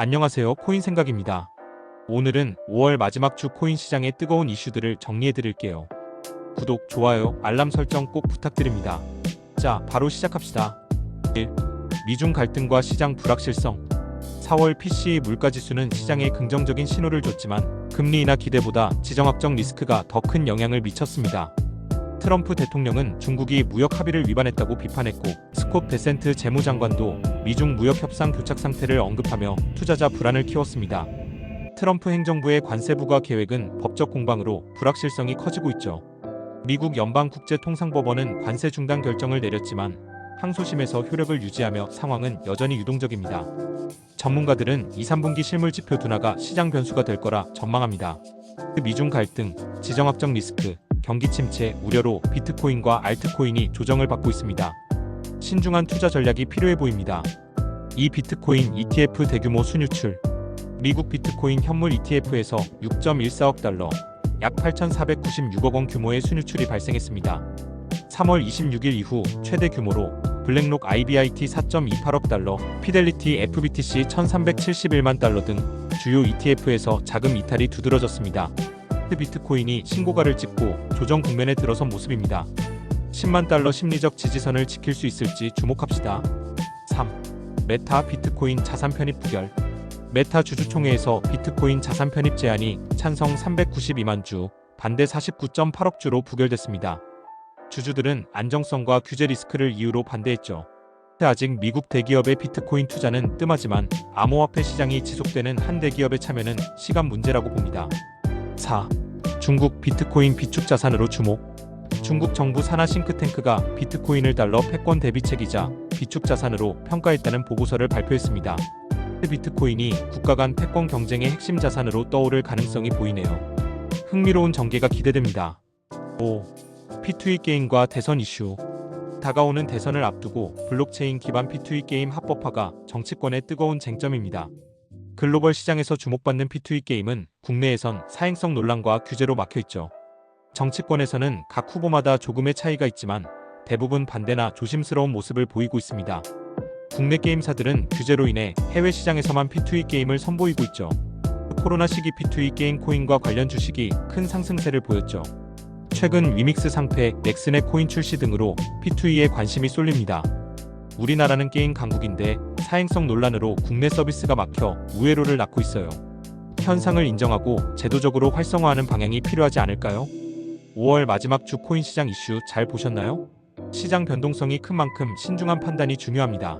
안녕하세요. 코인 생각입니다. 오늘은 5월 마지막 주 코인 시장의 뜨거운 이슈들을 정리해 드릴게요. 구독, 좋아요, 알람 설정 꼭 부탁드립니다. 자, 바로 시작합시다. 1. 미중 갈등과 시장 불확실성. 4월 PCE 물가지수는 시장에 긍정적인 신호를 줬지만 금리 인하 기대보다 지정학적 리스크가 더 큰 영향을 미쳤습니다. 트럼프 대통령은 중국이 무역 합의를 위반했다고 비판했고 스콧 베센트 재무장관도 미중 무역 협상 교착 상태를 언급하며 투자자 불안을 키웠습니다. 트럼프 행정부의 관세 부과 계획은 법적 공방으로 불확실성이 커지고 있죠. 미국 연방국제통상법원은 관세 중단 결정을 내렸지만 항소심에서 효력을 유지하며 상황은 여전히 유동적입니다. 전문가들은 2, 3분기 실물 지표 둔화가 시장 변수가 될 거라 전망합니다. 미중 갈등, 지정학적 리스크, 경기 침체 우려로 비트코인과 알트코인이 조정을 받고 있습니다. 신중한 투자 전략이 필요해 보입니다. 이 비트코인 ETF 대규모 순유출 미국 비트코인 현물 ETF에서 6.14억 달러, 약 8,496억 원 규모의 순유출이 발생했습니다. 3월 26일 이후 최대 규모로 블랙록 IBIT 4.28억 달러, 피델리티 FBTC 1,371만 달러 등 주요 ETF에서 자금 이탈이 두드러졌습니다. 비트코인이 신고가를 찍고 조정 국면에 들어선 모습입니다. 10만 달러 심리적 지지선을 지킬 수 있을지 주목합시다. 3. 메타 비트코인 자산 편입 부결. 메타 주주총회에서 비트코인 자산 편입 제안이 찬성 392만 주, 반대 49.8억 주로 부결됐습니다. 주주들은 안정성과 규제 리스크를 이유로 반대했죠. 아직 미국 대기업의 비트코인 투자는 뜸하지만 암호화폐 시장이 지속되는 한 대기업의 참여는 시간 문제라고 봅니다. 4. 중국 비트코인 비축 자산으로 주목. 중국 정부 산하 싱크탱크가 비트코인을 달러 패권 대비책이자 비축 자산으로 평가했다는 보고서를 발표했습니다. 비트코인이 국가 간 패권 경쟁의 핵심 자산으로 떠오를 가능성이 보이네요. 흥미로운 전개가 기대됩니다. 5. P2E 게임과 대선 이슈. 다가오는 대선을 앞두고 블록체인 기반 P2E 게임 합법화가 정치권의 뜨거운 쟁점입니다. 글로벌 시장에서 주목받는 P2E 게임은 국내에선 사행성 논란과 규제로 막혀 있죠. 정치권에서는 각 후보마다 조금의 차이가 있지만 대부분 반대나 조심스러운 모습을 보이고 있습니다. 국내 게임사들은 규제로 인해 해외 시장에서만 P2E 게임을 선보이고 있죠. 코로나 시기 P2E 게임 코인과 관련 주식이 큰 상승세를 보였죠. 최근 위믹스 상패, 넥슨의 코인 출시 등으로 P2E에 관심이 쏠립니다. 우리나라는 게임 강국인데 사행성 논란으로 국내 서비스가 막혀 우회로를 낳고 있어요. 현상을 인정하고 제도적으로 활성화하는 방향이 필요하지 않을까요? 5월 마지막 주 코인 시장 이슈 잘 보셨나요? 시장 변동성이 큰 만큼 신중한 판단이 중요합니다.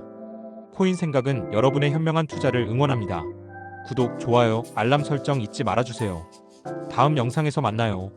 코인 생각은 여러분의 현명한 투자를 응원합니다. 구독, 좋아요, 알람 설정 잊지 말아주세요. 다음 영상에서 만나요.